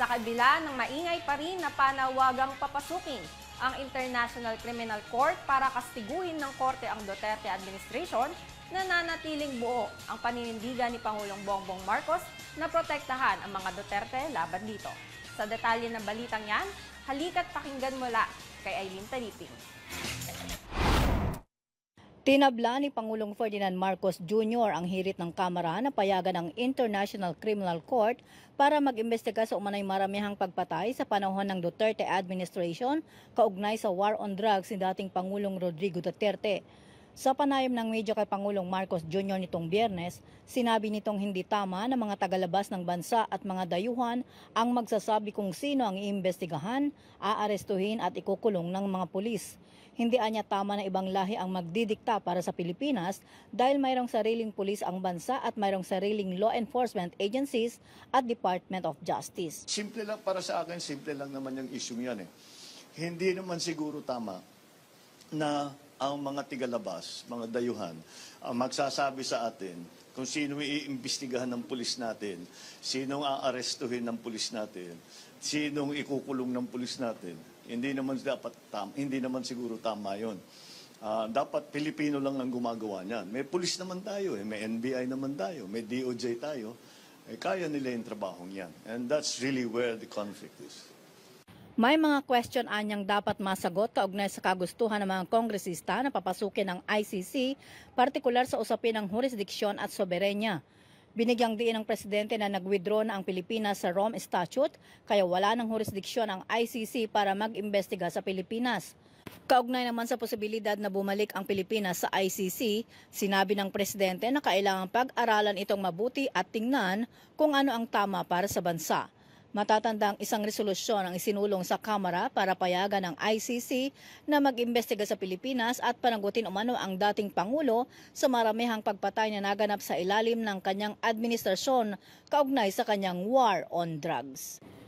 Sa kabila ng maingay pa rin na panawagang papasukin ang International Criminal Court para kastiguhin ng korte ang Duterte administration, nananatiling buo ang paninindigan ni Pangulong Bongbong Marcos na protektahan ang mga Duterte laban dito. Sa detalye ng balitang yan, halika't pakinggan mula kay Eileen Taliping. Tinabla ni Pangulong Ferdinand Marcos Jr. ang hirit ng Kamara na payagan ng International Criminal Court para mag-imbestiga sa umanay maramihang pagpatay sa panahon ng Duterte administration kaugnay sa war on drugs ni dating Pangulong Rodrigo Duterte. Sa panayam ng medyo kay Pangulong Marcos Jr. nitong biyernes, sinabi nitong hindi tama na mga tagalabas ng bansa at mga dayuhan ang magsasabi kung sino ang iimbestigahan, aarestuhin at ikukulong ng mga pulis. Hindi anya tama na ibang lahi ang magdidikta para sa Pilipinas dahil mayroong sariling pulis ang bansa at mayroong sariling law enforcement agencies at Department of Justice. Simple lang para sa akin, simple lang naman yung issue yan eh. Hindi naman siguro tama na ang mga tigalabas, mga dayuhan, ang magsasabi sa atin kung sino iimbestigahan ng pulis natin, sinong aarestuhin ng pulis natin, sinong ikukulong ng pulis natin. Hindi naman dapat tam, hindi naman siguro tama 'yon. Ah, dapat Pilipino lang ang gumagawa niyan. May pulis naman tayo, eh. may NBI naman tayo, may DOJ tayo. Eh, kaya nila yung trabahong yan. And that's really where the conflict is. May mga question anyang dapat masagot kaugnay sa kagustuhan ng mga kongresista na papasukin ng ICC, partikular sa usapin ng jurisdiksyon at soberenya. Binigyang diin ng presidente na nag-withdraw na ang Pilipinas sa Rome Statute, kaya wala ng jurisdiksyon ang ICC para mag-imbestiga sa Pilipinas. Kaugnay naman sa posibilidad na bumalik ang Pilipinas sa ICC, sinabi ng presidente na kailangang pag-aralan itong mabuti at tingnan kung ano ang tama para sa bansa. Matatandang isang resolusyon ang isinulong sa Kamara para payagan ng ICC na mag-imbestiga sa Pilipinas at panagutin umano ang dating Pangulo sa maramihang pagpatay na naganap sa ilalim ng kanyang administrasyon kaugnay sa kanyang war on drugs.